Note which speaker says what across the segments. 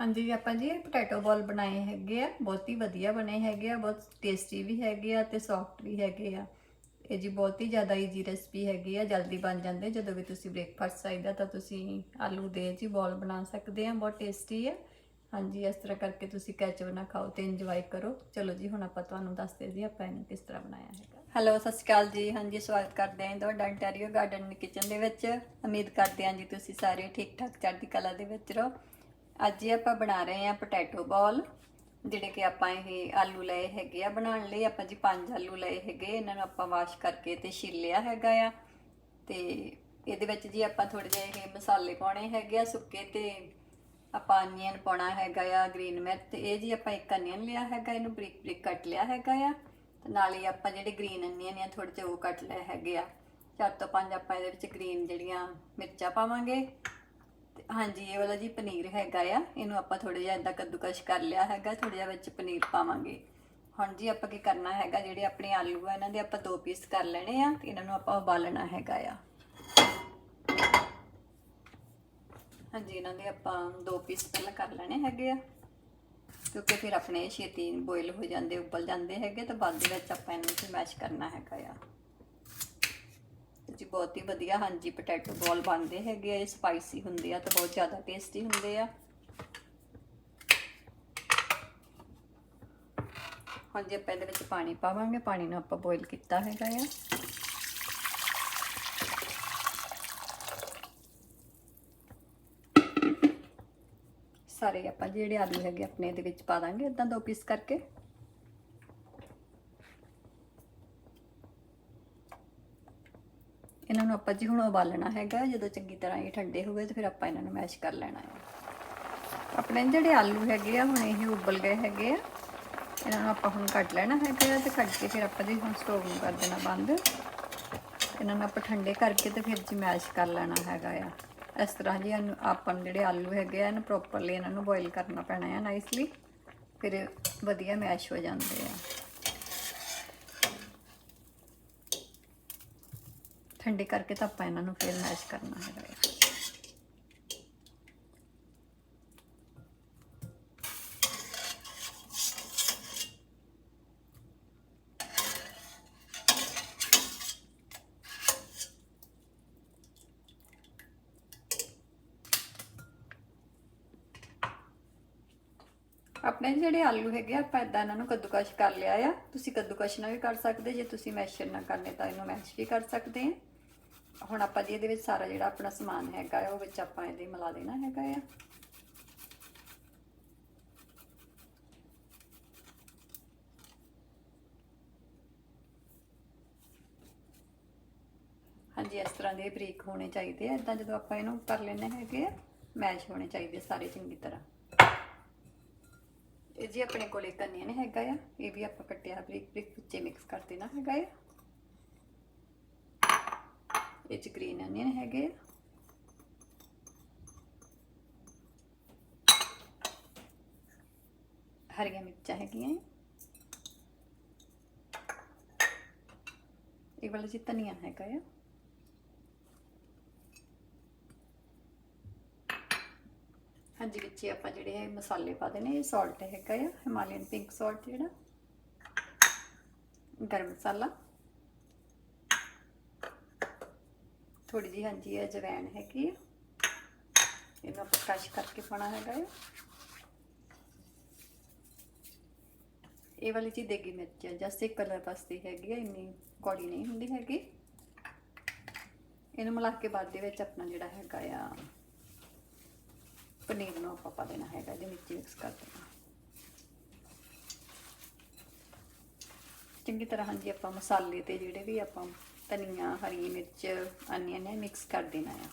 Speaker 1: ਹਾਂਜੀ, ਆਪਾਂ ਜੀ ਇਹ ਪੋਟੈਟੋ ਬੋਲ ਬਣਾਏ ਹੈਗੇ ਆ, ਬਹੁਤ ਹੀ ਵਧੀਆ ਬਣੇ ਹੈਗੇ ਆ, ਬਹੁਤ ਟੇਸਟੀ ਵੀ ਹੈਗੇ ਆ ਤੇ ਸੌਫਟ ਵੀ ਹੈਗੇ ਆ। ਇਹ ਜੀ ਬਹੁਤ ਹੀ ਜ਼ਿਆਦਾ ਈਜ਼ੀ ਰੈਸਪੀ ਹੈਗੀ ਆ, ਜਲਦੀ ਬਣ ਜਾਂਦੇ ਜਦੋਂ ਵੀ ਤੁਸੀਂ ਬ੍ਰੇਕਫਾਸਟ ਚਾਹੀਦਾ ਤਾਂ ਤੁਸੀਂ ਆਲੂ ਦੇ ਜੀ ਬੋਲ ਬਣਾ ਸਕਦੇ ਆ, ਬਹੁਤ ਟੇਸਟੀ ਆ। ਹਾਂਜੀ, ਇਸ ਤਰ੍ਹਾਂ ਕਰਕੇ ਤੁਸੀਂ ਕੈਚਅਪ ਨਾ ਖਾਓ ਤੇ ਇੰਜੋਏ ਕਰੋ। ਚਲੋ ਜੀ, ਹੁਣ ਆਪਾਂ ਤੁਹਾਨੂੰ ਦੱਸਦੇ ਜੀ ਆਪਾਂ ਇਹਨੂੰ ਕਿਸ ਤਰ੍ਹਾਂ ਬਣਾਇਆ ਹੈਗਾ। ਹੈਲੋ ਸਤਿ ਸ਼੍ਰੀ ਅਕਾਲ ਜੀ। ਹਾਂਜੀ, ਸਵਾਗਤ ਕਰਦੇ ਹਾਂ ਤੁਹਾਡਾ ਅੰਟਾਰੀਓ ਗਾਰਡਨ ਕਿਚਨ ਦੇ ਵਿੱਚ। ਉਮੀਦ ਕਰਦੇ ਹਾਂ ਜੀ ਤੁਸੀਂ ਸਾਰੇ ਠੀਕ ਠਾਕ ਚੜ੍ਹਦੀ ਕਲਾ ਦੇ ਵਿੱਚ ਰਹੋ। ਅੱਜ ਹੀ ਆਪਾਂ ਬਣਾ ਰਹੇ ਹਾਂ ਪੋਟੈਟੋ ਬਾਲ ਜਿਹੜੇ ਕਿ ਆਪਾਂ ਇਹ ਆਲੂ ਲਏ ਹੈਗੇ ਆ ਬਣਾਉਣ ਲਈ। ਆਪਾਂ ਜੀ ਪੰਜ ਆਲੂ ਲਏ ਹੈਗੇ, ਇਹਨਾਂ ਨੂੰ ਆਪਾਂ ਵਾਸ਼ ਕਰਕੇ ਤੇ ਛਿੱਲਿਆ ਹੈਗਾ ਆ। ਤੇ ਇਹਦੇ ਵਿੱਚ ਜੀ ਆਪਾਂ ਥੋੜੇ ਜਿਹੇ ਇਹ ਮਸਾਲੇ ਪਾਉਣੇ ਹੈਗੇ ਆ, ਸੁੱਕੇ ਤੇ ਆਪਾਂ ਅਨੀਅਨ ਪਾਉਣਾ ਹੈਗਾ ਆ ਗ੍ਰੀਨ ਮਿਰਚ ਤੇ ਇਹ ਜੀ ਆਪਾਂ ਇੱਕ ਅਨੀਅਨ ਲਿਆ ਹੈਗਾ, ਇਹਨੂੰ ਬਰੀਕ ਬਰੀਕ ਕੱਟ ਲਿਆ ਹੈਗਾ ਆ। ਤੇ ਨਾਲ ਹੀ ਆਪਾਂ ਜਿਹੜੇ ਗ੍ਰੀਨ ਅਨੀਅਨ ਆ ਥੋੜੇ ਜਿਹੇ ਉਹ ਕੱਟ ਲਏ ਹੈਗੇ ਆ। ਚਾਰ ਤੋਂ ਪੰਜ ਆਪਾਂ ਇਹਦੇ ਵਿੱਚ ਗ੍ਰੀਨ ਜਿਹੜੀਆਂ ਮਿਰਚਾਂ ਪਾਵਾਂਗੇ। ਹਾਂਜੀ, ਇਹ ਵਾਲਾ ਜੀ ਪਨੀਰ ਹੈਗਾ ਆ। ਇਹਨੂੰ ਆਪਾਂ ਥੋੜਾ ਜਿਹਾ ਇਦਾਂ ਕੱਦੂਕਸ਼ ਕਰ ਲਿਆ ਹੈਗਾ ਥੋੜਾ ਜਿਹਾ ਵਿੱਚ ਪਨੀਰ ਪਾਵਾਂਗੇ। ਹੁਣ ਜੀ ਆਪਾਂ ਕੀ ਕਰਨਾ ਹੈਗਾ, ਜਿਹੜੇ ਆਪਣੇ ਆਲੂ ਆ, ਇਹਨਾਂ ਦੇ ਆਪਾਂ ਦੋ ਪੀਸ ਕਰ ਲੈਣੇ ਆ ਤੇ ਇਹਨਾਂ ਨੂੰ ਆਪਾਂ ਉਬਾਲਣਾ ਹੈਗਾ ਆ। ਹਾਂਜੀ, ਇਹਨਾਂ ਦੇ ਆਪਾਂ ਦੋ ਪੀਸ ਪਹਿਲਾਂ ਕਰ ਲੈਣੇ ਹੈਗੇ ਆ। ਕਿਉਂਕਿ ਫਿਰ ਆਪਣੇ ਛੇਤੀ ਬੋਇਲ ਹੋ ਜਾਂਦੇ, ਉਬਲ ਜਾਂਦੇ ਹੈਗੇ ਤਾਂ ਬਾਅਦ ਦੇ ਵਿੱਚ ਆਪਾਂ ਇਹਨੂੰ ਫਿਰ ਮੈਸ਼ ਕਰਨਾ ਹੈਗਾ ਆ। ਜੀ, ਬਹੁਤ ਹੀ ਵਧੀਆ, ਹਾਂਜੀ ਪੋਟੈਟੋ ਬੋਲ ਬਣਦੇ ਹੈਗੇ ਆ, ਇਹ ਸਪਾਈਸੀ ਹੁੰਦੇ ਆ ਤੇ ਬਹੁਤ ਜ਼ਿਆਦਾ ਟੇਸਟੀ ਹੁੰਦੇ ਆ। ਹਾਂਜੀ, ਆਪਾਂ ਇਹਦੇ ਵਿੱਚ ਪਾਣੀ ਪਾਵਾਂਗੇ, ਪਾਣੀ ਨੂੰ ਆਪਾਂ ਬੋਇਲ ਕੀਤਾ ਹੈਗਾ ਆ। ਸਾਰੇ ਆਪਾਂ ਜਿਹੜੇ ਆਲੂ ਹੈਗੇ, ਆਪਣੇ ਇਹਦੇ ਵਿੱਚ ਪਾ ਦਾਂਗੇ ਇਦਾਂ ਦੋ ਪੀਸ ਕਰਕੇ ਇਹਨਾਂ ਨੂੰ ਆਪਾਂ ਜੀ ਹੁਣ ਉਬਾਲਣਾ ਹੈਗਾ, ਜਦੋਂ ਚੰਗੀ ਤਰ੍ਹਾਂ ਇਹ ਠੰਡੇ ਹੋ ਗਏ ਤੇ ਫਿਰ ਆਪਾਂ ਇਹਨਾਂ ਨੂੰ ਮੈਸ਼ ਕਰ ਲੈਣਾ ਹੈ। ਆਪਣੇ ਜਿਹੜੇ ਆਲੂ ਹੈਗੇ ਆ, ਹੁਣ ਇਹ ਉਬਲ ਗਏ ਹੈਗੇ ਆ, ਇਹਨਾਂ ਨੂੰ ਆਪਾਂ ਹੁਣ ਕੱਟ ਲੈਣਾ ਹੈਗਾ ਤੇ ਕੱਟ ਕੇ ਫਿਰ ਆਪਾਂ ਜੀ ਹੁਣ ਸਟੋਵ ਨੂੰ ਕਰ ਦੇਣਾ ਬੰਦ। ਇਹਨਾਂ ਨੂੰ ਆਪਾਂ ਠੰਡੇ ਕਰਕੇ ਤੇ ਫਿਰ ਜੀ ਮੈਸ਼ ਕਰ ਲੈਣਾ ਹੈਗਾ ਆ। ਇਸ ਤਰ੍ਹਾਂ ਜੀ ਇਹਨੂੰ ਆਪਾਂ ਜਿਹੜੇ ਆਲੂ ਹੈਗੇ ਆ, ਇਹਨੂੰ ਪ੍ਰੋਪਰਲੀ ਇਹਨਾਂ ਨੂੰ ਬੋਇਲ ਕਰਨਾ ਪੈਣਾ ਹੈ ਨਾਈਸਲੀ ਫਿਰ ਵਧੀਆ ਮੈਸ਼ ਹੋ ਜਾਂਦੇ ਆ। ਠੰਡੇ ਕਰਕੇ ਤਾਂ ਆਪਾਂ ਇਹਨਾਂ ਨੂੰ ਫਿਰ ਮੈਸ਼ ਕਰਨਾ ਹੈਗਾ ਆਪਣੇ ਜਿਹੜੇ ਆਲੂ ਹੈਗੇ ਆ, ਆਪਾਂ ਇਦਾਂ ਇਹਨਾਂ ਨੂੰ ਕੱਦੂਕਸ਼ ਕਰ ਲਿਆ ਆ। ਤੁਸੀਂ ਕੱਦੂਕਸ਼ ਨਾਲ ਵੀ ਕਰ ਸਕਦੇ ਜੇ ਤੁਸੀਂ ਮੈਸ਼ਰ ਨਾ ਕਰਨੇ ਤਾਂ ਇਹਨੂੰ ਮੈਸ਼ ਵੀ ਕਰ ਸਕਦੇ ਆ। ਹੁਣ ਆਪਾਂ ਜੀ ਇਹਦੇ ਵਿੱਚ ਸਾਰਾ ਜਿਹੜਾ ਆਪਣਾ ਸਮਾਨ ਹੈਗਾ ਆ, ਉਹ ਵਿੱਚ ਆਪਾਂ ਇਹਦੇ ਮਿਲਾ ਦੇਣਾ ਹੈਗਾ ਆ। ਹਾਂਜੀ, ਇਸ ਤਰ੍ਹਾਂ ਦੇ ਬਰੀਕ ਹੋਣੇ ਚਾਹੀਦੇ ਆ। ਇਦਾਂ ਜਦੋਂ ਆਪਾਂ ਇਹਨੂੰ ਕਰ ਲੈਣੇ ਹੈਗੇ ਆ, ਮੈਸ਼ ਹੋਣੇ ਚਾਹੀਦੇ ਸਾਰੇ ਚੰਗੀ ਤਰ੍ਹਾਂ। ਇਹ ਜੀ ਆਪਣੇ ਕੋਲ ਇੱਕ ਅਨੀਅਨ ਹੈਗਾ ਆ, ਇਹ ਵੀ ਆਪਾਂ ਕੱਟਿਆ ਬਰੀਕ ਬਰੀਕ ਵਿੱਚੇ ਮਿਕਸ ਕਰ ਦੇਣਾ ਹੈਗਾ ਆ। ਇਹ ਚ ਗ੍ਰੀਨ ਅਨੀਅਨ ਹੈਗੇ ਆ। ਹਰੀਆਂ ਮਿਰਚਾਂ ਹੈਗੀਆਂ ਇਹ ਵਾਲਾ ਜੀ ਧਨੀਆ ਹੈਗਾ ਆ। ਹਾਂਜੀ ਵਿੱਚ ਆਪਾਂ ਜਿਹੜੇ ਇਹ ਮਸਾਲੇ ਪਾ ਦੇਣੇ, ਇਹ ਸਾਲਟ ਹੈਗਾ ਆ ਹਿਮਾਲਯਨ ਪਿੰਕ ਸਾਲਟ ਜਿਹੜਾ। ਗਰਮ ਮਸਾਲਾ। ਥੋੜੀ ਜਿਹੀ ਹਾਂਜੀ, ਇਹ ਜਵੈਣ ਹੈਗੀ ਆ। ਇਹਨੂੰ ਆਪਾਂ ਕ੍ਰਸ਼ ਕਰਕੇ ਪਾਉਣਾ ਹੈਗਾ ਆ। ਇਹ ਵਾਲੀ ਜੀ ਦੇਗੀ ਮਿਰਚ ਹੈ ਜਸਟ ਇੱਕ ਕਲਰ ਵਾਸਤੇ ਹੈਗੀ ਆ, ਇੰਨੀ ਕੌੜੀ ਨਹੀਂ ਹੁੰਦੀ ਹੈਗੀ। ਇਹਨੂੰ ਮਿਲਾ ਕੇ ਬਾਅਦ ਦੇ ਵਿੱਚ ਆਪਣਾ ਜਿਹੜਾ ਹੈਗਾ ਆ, ਪਨੀਰ ਨੂੰ ਆਪਾਂ ਪਾ ਦੇਣਾ ਹੈਗਾ, ਇਹਦੇ ਵਿੱਚ ਮਿਕਸ ਕਰ ਦੇਣਾ। ਚੰਗੀ ਤਰ੍ਹਾਂ ਹਾਂਜੀ, ਆਪਾਂ ਮਸਾਲੇ ਤੇ ਜਿਹੜੇ ਵੀ ਆਪਾਂ ਧਨੀਆ, ਹਰੀ ਮਿਰਚ ਅਨੀਅਨ ਨੇ ਮਿਕਸ ਕਰ ਦੇਣਾ ਆ।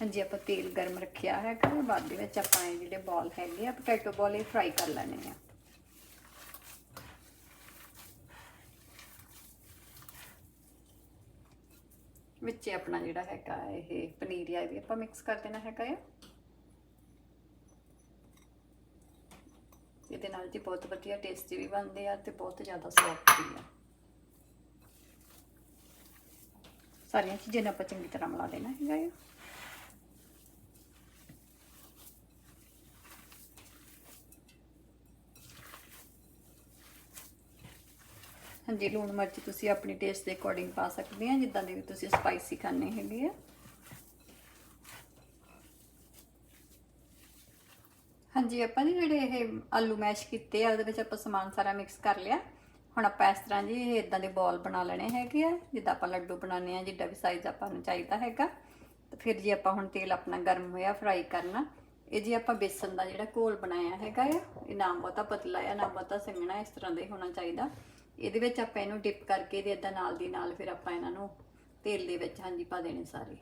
Speaker 1: ਹਾਂਜੀ, ਆਪਾਂ ਤੇਲ ਗਰਮ ਰੱਖਿਆ ਹੈਗਾ ਬਾਅਦ ਦੇ ਵਿੱਚ ਆਪਾਂ ਇਹ ਜਿਹੜੇ ਬਾਲ ਹੈਗੇ ਆ ਪੋਟੈਟੋ ਬਾਲ ਇਹ ਫਰਾਈ ਕਰ ਲੈਣੇ ਆ। ਵਿੱਚ ਆਪਣਾ ਜਿਹੜਾ ਹੈਗਾ ਇਹ ਪਨੀਰ ਆ, ਇਹ ਵੀ ਆਪਾਂ ਮਿਕਸ ਕਰ ਦੇਣਾ ਹੈਗਾ ਆ। ਇਹਦੇ ਬਹੁਤ ਵਧੀਆ ਟੇਸਟੀ ਵੀ ਬਣਦੇ ਆ ਤੇ ਬਹੁਤ ਜ਼ਿਆਦਾ ਸਵਾਦ ਵੀ ਆ। ਸਾਰੀਆਂ ਚੀਜ਼ਾਂ ਆਪਾਂ ਚੰਗੀ ਤਰ੍ਹਾਂ ਮਿਲਾ ਦੇਣਾ ਹੈਗਾ ਆ। ਹਾਂਜੀ, ਲੂਣ ਮਿਰਚ ਤੁਸੀਂ ਆਪਣੇ ਟੇਸਟ ਦੇ ਅਕੋਰਡਿੰਗ ਪਾ ਸਕਦੇ ਆ, ਜਿੱਦਾਂ ਦੇ ਵੀ ਤੁਸੀਂ ਸਪਾਈਸੀ ਖਾਣੇ ਹੈਗੇ ਆ। ਹਾਂਜੀ, ਆਪਾਂ ਨੇ ਜਿਹੜੇ ਇਹ ਆਲੂ ਮੈਸ਼ ਕੀਤੇ ਆ, ਉਹਦੇ ਵਿੱਚ ਆਪਾਂ ਸਮਾਨ ਸਾਰਾ ਮਿਕਸ ਕਰ ਲਿਆ। ਹੁਣ ਆਪਾਂ ਇਸ ਤਰ੍ਹਾਂ ਜੀ ਇਹ ਇਦਾਂ ਦੇ ਬੋਲ ਬਣਾ ਲੈਣੇ ਹੈਗੇ ਆ, ਜਿੱਦਾਂ ਆਪਾਂ ਲੱਡੂ ਬਣਾਉਂਦੇ ਆ, ਜਿੱਦਾਂ ਵੀ ਸਾਈਜ਼ ਆਪਾਂ ਨੂੰ ਚਾਹੀਦਾ ਹੈਗਾ। ਤੇ ਫਿਰ ਜੀ ਆਪਾਂ ਹੁਣ ਤੇਲ ਆਪਣਾ ਗਰਮ ਹੋਇਆ ਫਰਾਈ ਕਰਨਾ। ਇਹ ਜੀ ਆਪਾਂ ਬੇਸਨ ਦਾ ਜਿਹੜਾ ਘੋਲ ਬਣਾਇਆ ਹੈਗਾ ਆ, ਇਹ ਨਾ ਬਹੁਤਾ ਪਤਲਾ ਆ, ਨਾ ਬਹੁਤਾ ਸੰਘਣਾ ਇਸ ਤਰ੍ਹਾਂ ਦਾ ਹੀ ਹੋਣਾ ਚਾਹੀਦਾ। ਇਹਦੇ ਵਿੱਚ ਆਪਾਂ ਇਹਨੂੰ ਡਿਪ ਕਰਕੇ ਇਹਦੇ ਇਦਾਂ ਨਾਲ ਦੀ ਨਾਲ ਫਿਰ ਆਪਾਂ ਇਹਨਾਂ ਨੂੰ ਤੇਲ ਦੇ ਵਿੱਚ ਹਾਂਜੀ ਪਾ ਦੇਣੇ ਸਾਰੇ।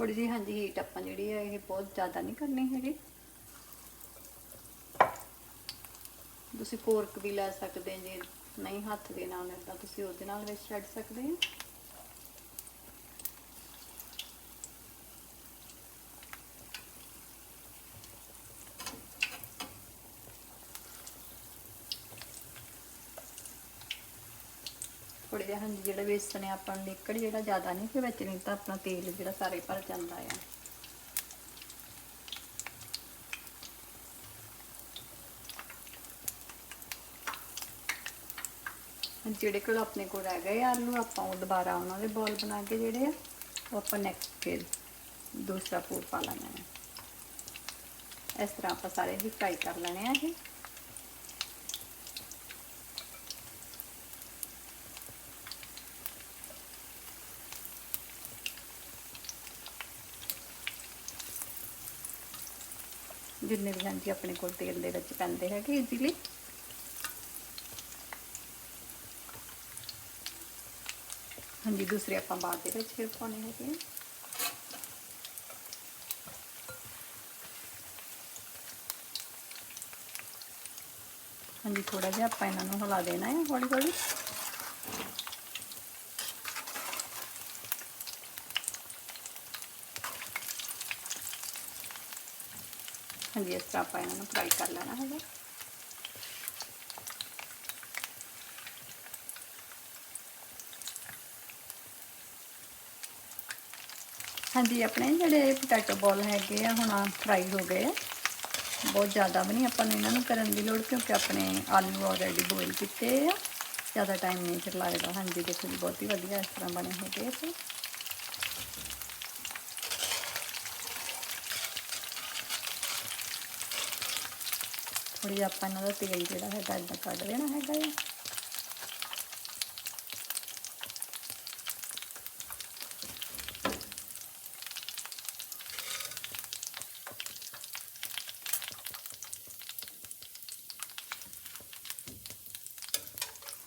Speaker 1: ਥੋੜੀ ਜਿਹੀ, ਹਾਂਜੀ ਹੀਟ ਆਪਾਂ ਜਿਹੜੀ ਹੈ ਇਹ ਬਹੁਤ ਜ਼ਿਆਦਾ ਨਹੀਂ ਕਰਨੀ ਹੈਗੀ। ਤੁਸੀਂ ਫੋਰਕ ਵੀ ਲੈ ਸਕਦੇ ਜੇ, ਨਹੀਂ ਹੱਥ ਦੇ ਨਾਲ, ਤਾਂ ਤੁਸੀਂ ਉਹਦੇ ਨਾਲ ਵਿੱਚ ਛੱਡ ਸਕਦੇ ਹੋ ਥੋੜੀ ਜਿਹਾ ਹਾਂਜੀ ਜਿਹੜਾ ਵੇਸਣ ਹੈ ਆਪਾਂ ਨੂੰ ਲਿਕੜ ਜਿਹੜਾ ਜ਼ਿਆਦਾ ਨਹੀਂ ਕਿ ਵਿੱਚ ਨਹੀਂ ਤਾਂ ਆਪਣਾ ਤੇਲ ਜਿਹੜਾ ਸਾਰੇ ਭਰ ਜਾਂਦਾ ਆ। ਜਿਹੜੇ ਕੋਲ ਆਪਣੇ ਕੋਲ ਰਹਿ ਗਏ ਆ ਆਲੂ ਆਪਾਂ ਉਹ ਦੁਬਾਰਾ ਉਹਨਾਂ ਦੇ ਬੋਲ ਬਣਾ ਕੇ ਜਿਹੜੇ ਆ, ਉਹ ਆਪਾਂ ਨੈਕਸਟ ਫਿਰ ਦੂਸਰਾ ਪੂਰ ਪਾ ਲੈਣਾ ਹੈ ਇਸ ਤਰ੍ਹਾਂ ਆਪਾਂ ਸਾਰੇ ਹੀ ਫਰਾਈ ਕਰ ਲੈਣੇ ਆ ਇਹ। ਜਿੰਨੇ ਵੀ ਹਾਂਜੀ ਆਪਣੇ ਕੋਲ ਤੇਲ ਦੇ ਵਿੱਚ ਪੈਂਦੇ ਹੈਗੇ ਈਜ਼ੀਲੀ ਹਾਂਜੀ, ਦੂਸਰੇ ਆਪਾਂ ਬਾਅਦ ਦੇ ਵਿੱਚ ਫਿਰ ਪਾਉਣੇ ਹੈਗੇ ਆ। ਹਾਂਜੀ ਥੋੜਾ ਜਿਹਾ ਆਪਾਂ ਇਹਨਾਂ ਨੂੰ ਹਿਲਾ ਦੇਣਾ ਹੈ ਹੌਲੀ ਹੌਲੀ ਹਾਂਜੀ, ਇਸ ਤਰ੍ਹਾਂ ਆਪਾਂ ਇਹਨਾਂ ਨੂੰ ਫਰਾਈ ਕਰ ਲੈਣਾ ਹੈਗਾ। ਹਾਂਜੀ, ਆਪਣੇ ਜਿਹੜੇ ਪੋਟੈਟੋ ਬੋਲ ਹੈਗੇ ਆ, ਹੁਣ ਫਰਾਈ ਹੋ ਗਏ ਆ। ਬਹੁਤ ਜ਼ਿਆਦਾ ਵੀ ਨਹੀਂ ਆਪਾਂ ਨੂੰ ਇਹਨਾਂ ਨੂੰ ਕਰਨ ਦੀ ਲੋੜ, ਕਿਉਂਕਿ ਆਪਣੇ ਆਲੂ ਆਲਰੇਡੀ ਬੋਇਲ ਕੀਤੇ ਆ। ਜ਼ਿਆਦਾ ਟਾਈਮ ਨਹੀਂ ਫਿਰ ਲੱਗਦਾ। ਹਾਂਜੀ, ਦੇਖੋ ਜੀ, ਬਹੁਤ ਹੀ ਵਧੀਆ ਇਸ ਤਰ੍ਹਾਂ ਬਣੇ ਹੈਗੇ ਆ। ਤੇ ਥੋੜੀ ਜਿਹਾ ਆਪਾਂ ਇਹਨਾਂ ਦਾ ਤੇਲ ਜਿਹੜਾ ਹੈਗਾ ਇਦਾਂ ਕੱਢ ਦੇਣਾ ਹੈਗਾ ਆ।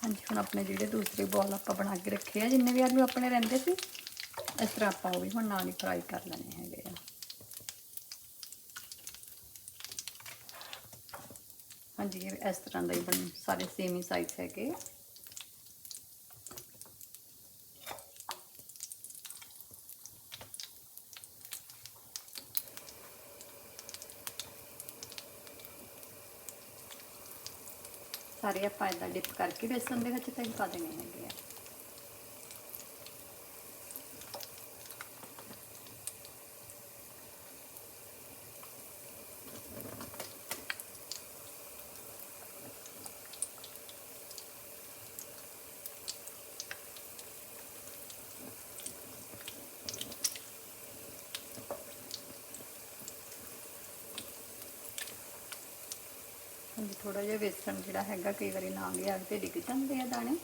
Speaker 1: ਹਾਂਜੀ, ਹੁਣ ਆਪਣੇ ਜਿਹੜੇ ਦੂਸਰੇ ਬੋਲ ਆਪਾਂ ਬਣਾ ਕੇ ਰੱਖੇ ਆ, ਜਿੰਨੇ ਵੀ ਆਲੂ ਆਪਣੇ ਰਹਿੰਦੇ ਸੀ, ਇਸ ਤਰ੍ਹਾਂ ਆਪਾਂ ਉਹ ਵੀ ਹੁਣ ਨਾਲ ਹੀ ਫਰਾਈ ਕਰ ਲੈਣੇ ਹੈਗੇ ਆ ਹਾਂਜੀ ਇਹ ਇਸ ਤਰ੍ਹਾਂ ਦਾ ਹੀ ਬਣ ਸਾਰੇ ਸੇਮ ਹੀ ਸਾਈਜ਼ ਹੈਗੇ ਆ। ਸਾਰੇ ਆਪਾਂ ਇਦਾਂ ਡਿਪ ਕਰਕੇ ਬੇਸਨ ਦੇ ਵਿੱਚ ਤੇ ਪਾ ਦੇਣੇ ਹੈਗੇ ਆ ਹਾਂਜੀ ਥੋੜਾ ਜਿਹਾ ਵੇਸਣ ਜਿਹੜਾ ਹੈਗਾ ਕਈ ਵਾਰੀ ਨਾ ਗਿਆ ਤੇ ਡਿੱਗ ਜਾਂਦੇ ਆ ਦਾਣੇ।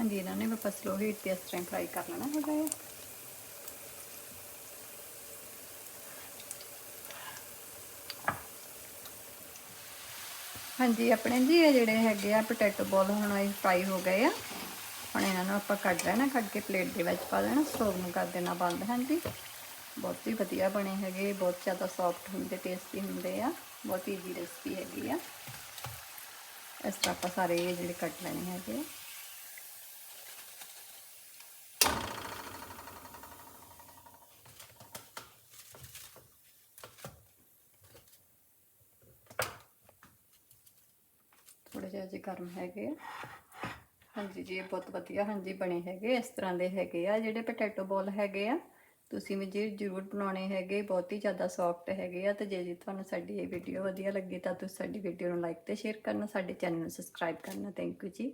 Speaker 1: ਹਾਂਜੀ, ਇਹਨਾਂ ਨੇ ਵਾਪਸ ਸਲੋ ਹੀਟ ਤੇ ਇਸ ਤਰ੍ਹਾਂ ਫਰਾਈ ਕਰ ਲੈਣਾ ਹੈਗਾ ਹੈ ਹਾਂਜੀ, ਆਪਣੇ ਜੀ ਇਹ ਜਿਹੜੇ ਹੈਗੇ ਆ ਪੋਟੈਟੋ ਬੋਲ ਹੁਣ ਇਹ ਫਰਾਈ ਹੋ ਗਏ ਆ। ਹੁਣ ਇਹਨਾਂ ਨੂੰ ਆਪਾਂ ਕੱਢ ਲੈਣਾ, ਕੱਢ ਕੇ ਪਲੇਟ ਦੇ ਵਿੱਚ ਪਾ ਲੈਣਾ ਸਟੋਵ ਨੂੰ ਕਰ ਦੇਣਾ ਬੰਦ, ਹਾਂਜੀ। ਬਹੁਤ ਹੀ ਵਧੀਆ ਬਣੇ ਹੈਗੇ, ਬਹੁਤ ਜ਼ਿਆਦਾ ਸੌਫਟ ਹੁੰਦੇ ਟੇਸਟੀ ਹੁੰਦੇ ਆ। ਬਹੁਤ ਈਜ਼ੀ ਰੈਸਪੀ ਹੈਗੀ ਆ। ਇਸ ਤਰ੍ਹਾਂ ਆਪਾਂ ਸਾਰੇ ਇਹ ਜਿਹੜੇ ਕੱਟ ਲੈਣੇ ਹੈਗੇ ਆ। ਥੋੜੇ ਜਿਹਾ ਜੀ ਗਰਮ ਹੈਗੇ ਆ। ਹਾਂਜੀ ਜੀ, ਇਹ ਬਹੁਤ ਵਧੀਆ ਹਾਂਜੀ ਬਣੇ ਹੈਗੇ, ਇਸ ਤਰ੍ਹਾਂ ਦੇ ਹੈਗੇ ਆ। ਜਿਹੜੇ ਪੋਟੈਟੋ ਬੋਲ ਹੈਗੇ ਆ, ਤੁਸੀਂ ਵੀ ਜੀ ਜ਼ਰੂਰ ਬਣਾਉਣੇ ਹੈਗੇ, ਬਹੁਤ ਹੀ ਜ਼ਿਆਦਾ ਸੌਫਟ ਹੈਗੇ ਆ। ਤੇ ਜੇ ਜੀ ਤੁਹਾਨੂੰ ਸਾਡੀ ਇਹ ਵੀਡੀਓ ਵਧੀਆ ਲੱਗੀ, ਤਾਂ ਤੁਸੀਂ ਸਾਡੀ ਵੀਡੀਓ ਨੂੰ ਲਾਈਕ ਤੇ ਸ਼ੇਅਰ ਕਰਨਾ, ਸਾਡੇ ਚੈਨਲ ਨੂੰ ਸਬਸਕ੍ਰਾਈਬ ਕਰਨਾ। ਥੈਂਕ ਯੂ ਜੀ।